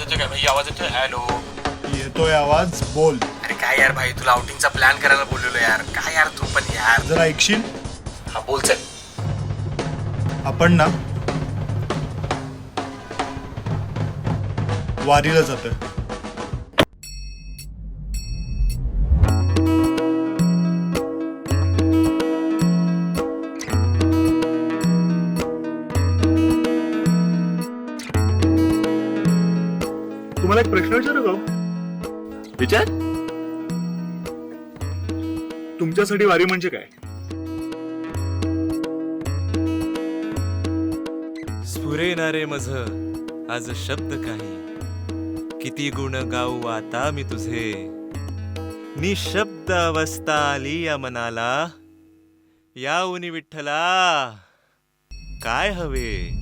येतोय काय? भाई आवाज येतोय? हॅलो. येतोय आवाज बोल. अरे काय यार भाई तुला आउटिंगचा प्लॅन करायला बोललेलो यार. काय यार तू पण यार? जरा ऐकशील? हा बोल चल. आपण ना वारीला जातोय. तुम्हाला एक प्रश्न विचारू का? विचार. तुमच्यासाठी वारी म्हणजे काय? स्फुरेना रे मझ आज शब्द काही. किती गुण गाऊ आता मी तुझे. निशब्द अवस्था आली या मनाला. या उनी विठ्ठला. काय हवे?